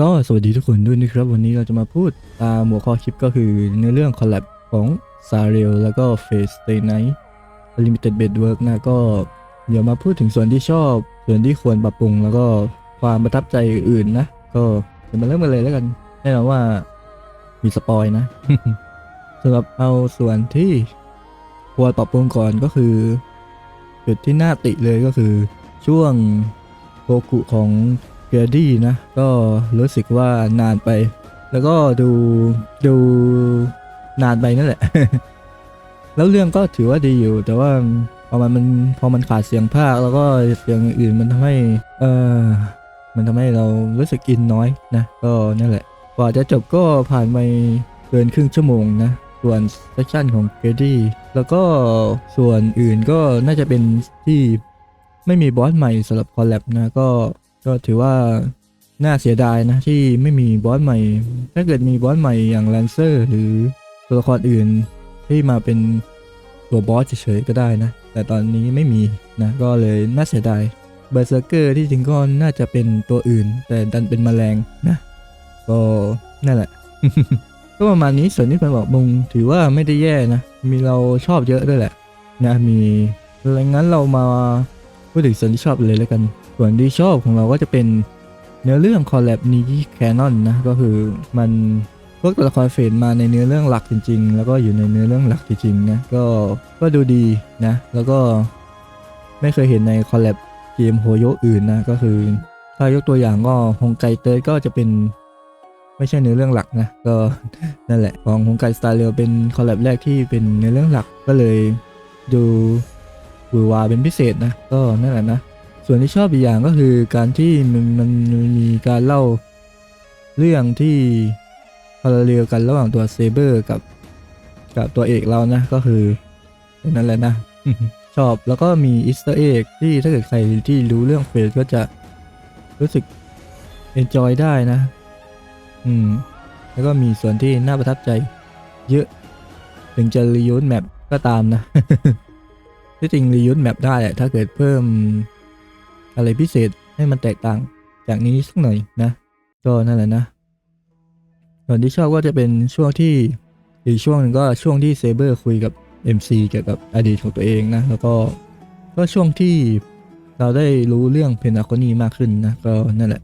ก็สวัสดีทุกคนด้วยนะครับ วันนี้เราจะมาพูดตามหัวข้อคลิปก็คือในเรื่องคอลแลบของซาเรลแล้วก็เฟสเตไนท์ลิมิเต็ดเบดเวิร์กนะก็เดี๋ยวมาพูดถึงส่วนที่ชอบ ส่วนที่ควรปรับปรุง แล้วก็ความประทับใจอื่นนะ ก็เดี๋ยวมาเริ่มกันเลยแล้วกันแน่นอนว่ามีสปอยนะสำหรับเอาส่วนที่ควรปรับปรุงก่อนก็คือ จุดที่น่าติเลยก็คือช่วงโกกุของ เกียดี้นะ ก็รู้สึกว่านานไป แล้วก็ดูดูนานไปนั่นแหละ แล้วเรื่องก็ถือว่าดีอยู่ แต่ว่าพอมันมันพอมันขาดเสียงภาคแล้วก็เสียงอื่นมันทำให้ เออมันทำให้เรารู้สึกอินน้อยนะ ก็นั่นแหละ กว่าจะจบก็ผ่านไปเกินครึ่งชั่วโมงนะ ส่วนเซสชั่นของเกดี้แล้วก็ส่วนอื่นก็น่าจะเป็นที่ไม่มีบอสใหม่สำหรับคอลแลบนะ ก็ ก็ถือว่าน่าเสียดายนะที่ไม่มีบอสใหม่ ถ้าเกิดมีบอสใหม่อย่างแลนเซอร์หรือตัวละครอื่นที่มาเป็นตัวบอสเฉยๆก็ได้นะ แต่ตอนนี้ไม่มีนะ ก็เลยน่าเสียดายเบอร์เซอร์เกอร์ที่จริงก็น่าจะเป็นตัวอื่น แต่ดันเป็นแมลงนะก็นั่นแหละ ก็ประมาณนี้ส่วนที่ผมบอกมุงถือว่าไม่ได้แย่นะ มีเราชอบเยอะด้วยแหละนะมีอะไรงั้นเรามาพูดถึงส่วนที่ชอบเลยแล้วกัน ส่วนที่ชอบของเราก็จะเป็นเนื้อเรื่องคอลแลบนี้แคนนอนนะก็คือมันพวกตัวละครเฟดมาในเนื้อเรื่องหลักจริง ๆ แล้วก็อยู่ในเนื้อเรื่องหลักจริงๆนะก็ก็ดูดีนะแล้วก็ไม่เคยเห็นในคอลแลบเกมโฮโยอื่นนะก็คือถ้ายกตัวอย่างก็ฮงไกเตยก็จะเป็นไม่ใช่เนื้อเรื่องหลักนะก็นั่นแหละของฮงไกสไตล์เรลเป็นคอลแลบแรกที่เป็นเนื้อเรื่องหลักก็เลยดูหวือวาเป็นพิเศษนะก็นั่นแหละนะ ส่วนที่ชอบอีกอย่างก็คือการที่มันมันมันมีการเล่าเรื่องที่พาราเรลกันระหว่างตัวเซเบอร์กับ กับตัวเอกเรานะ ก็คือนั่นแหละนะ ชอบแล้วก็มีอีสเตอร์เอ็กที่ถ้าเกิดใครที่รู้เรื่องเฟสก็จะรู้สึกเอนจอยได้นะ อืม แล้วก็มีส่วนที่น่าประทับใจ เยอะ ถึงจะรียูสแมปก็ตามนะ ที่จริงรียูสแมปได้แหละถ้าเกิดเพิ่ม อะไรพิเศษให้มันแตกต่างจากนี้สักหน่อยนะ ก็นั่นแหละนะส่วนที่ชอบก็จะเป็นช่วงที่อีกช่วงหนึงก็ช่วงที่เซเบอร์คุยกับ MC เกี่ยวกับอดีตของตัวเองนะ แล้วก็ก็ช่วงที่เราได้รู้เรื่องเพนอาคอนีมากขึ้นนะก็นั่นแหละ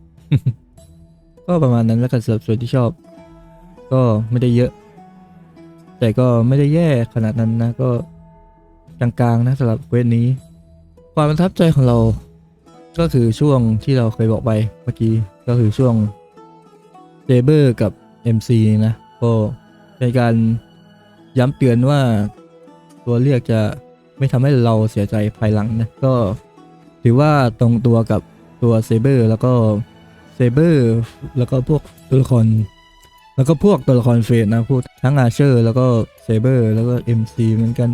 ก็ประมาณนั้นแล้วกันสำหรับส่วนที่ชอบ ก็ไม่ได้เยอะ แต่ก็ไม่ได้แย่ขนาดนั้นนะก็กลางๆนะสำหรับเวทนี้ ความประทับใจของเรา ก็คือช่วงที่เราเคยบอกไปเมื่อกี้ก็คือช่วงเจเบอร์กับ MC นะ ก็เป็นการย้ำเตือนว่าตัวเรียกจะไม่ทำให้เราเสียใจภายหลังนะ ก็ถือว่าตรงตัวกับตัวเซเบอร์แล้วก็เซเบอร์แล้วก็พวกตัวละคร แล้วก็พวกตัวละครเฟสนะพูดทั้งอาเชอร์แล้วก็เซเบอร์แล้วก็ MC เหมือนกัน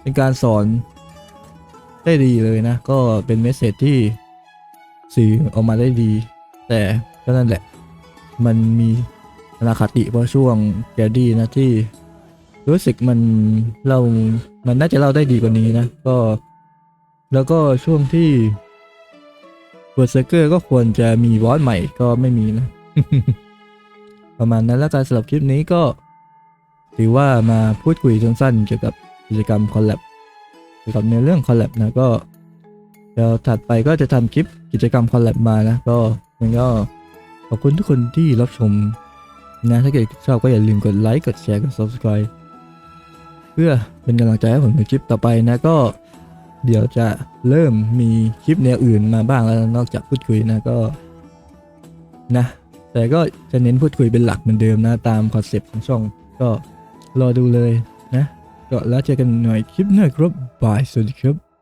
เป็นการสอนได้ดีเลยนะ ก็เป็นเมสเซจที่ สื่อออกมาได้ดี แต่ก็นั่นแหละ มันมีอนาคติเพราะช่วงแกดี้นะที่ รู้สึกมันเรามันน่าจะเล่าได้ดีกว่านี้นะ ก็ แล้วก็ช่วงที่เบอร์เซอร์เกอร์ก็ควรจะมีบอสใหม่ก็ไม่มีนะ ประมาณนั้นแล้วการสำหรับคลิปนี้ก็ ถือว่ามาพูดคุยสั้นๆเกี่ยวกับกิจกรรมคอลแลบเกี่ยวกับในเรื่องคอลแลบนะก็เดี๋ยวถัดไปก็จะทำคลิป กิจกรรมคอลแลบมานะก็มันก็ขอบคุณทุกคนที่รับชมนะถ้าเกิดชอบก็อย่าลืมกดไลค์กดแชร์กด subscribe เพื่อเป็นกำลังใจให้ผมในคลิปต่อไปนะก็เดี๋ยวจะเริ่มมีคลิปแนวอื่นมาบ้างแล้วนอกจากพูดคุยนะก็นะแต่ก็จะเน้นพูดคุยเป็นหลักเหมือนเดิมนะตามคอนเซปต์ของช่องก็รอดูเลยนะก็แล้วเจอกันหน่อยคลิปหน้าครับบายสวัสดีครับ